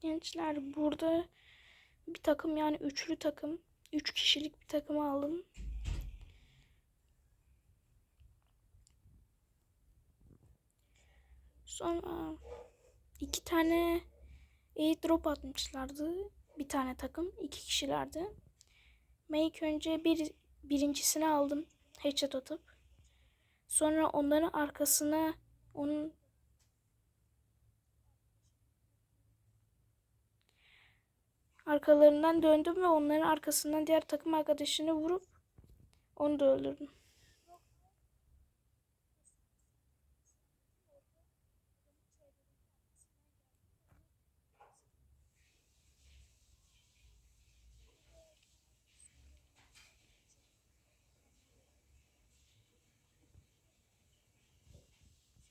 Gençler burada bir takım yani üçlü takım. Üç kişilik bir takım aldım. Sonra iki tane airdrop atmışlardı. Bir tane takım. iki kişilerdi. İlk önce bir, birincisini aldım. Headshot atıp. Sonra onların arkasına onun arkalarından döndüm ve onların arkasından diğer takım arkadaşını vurup onu da öldürdüm.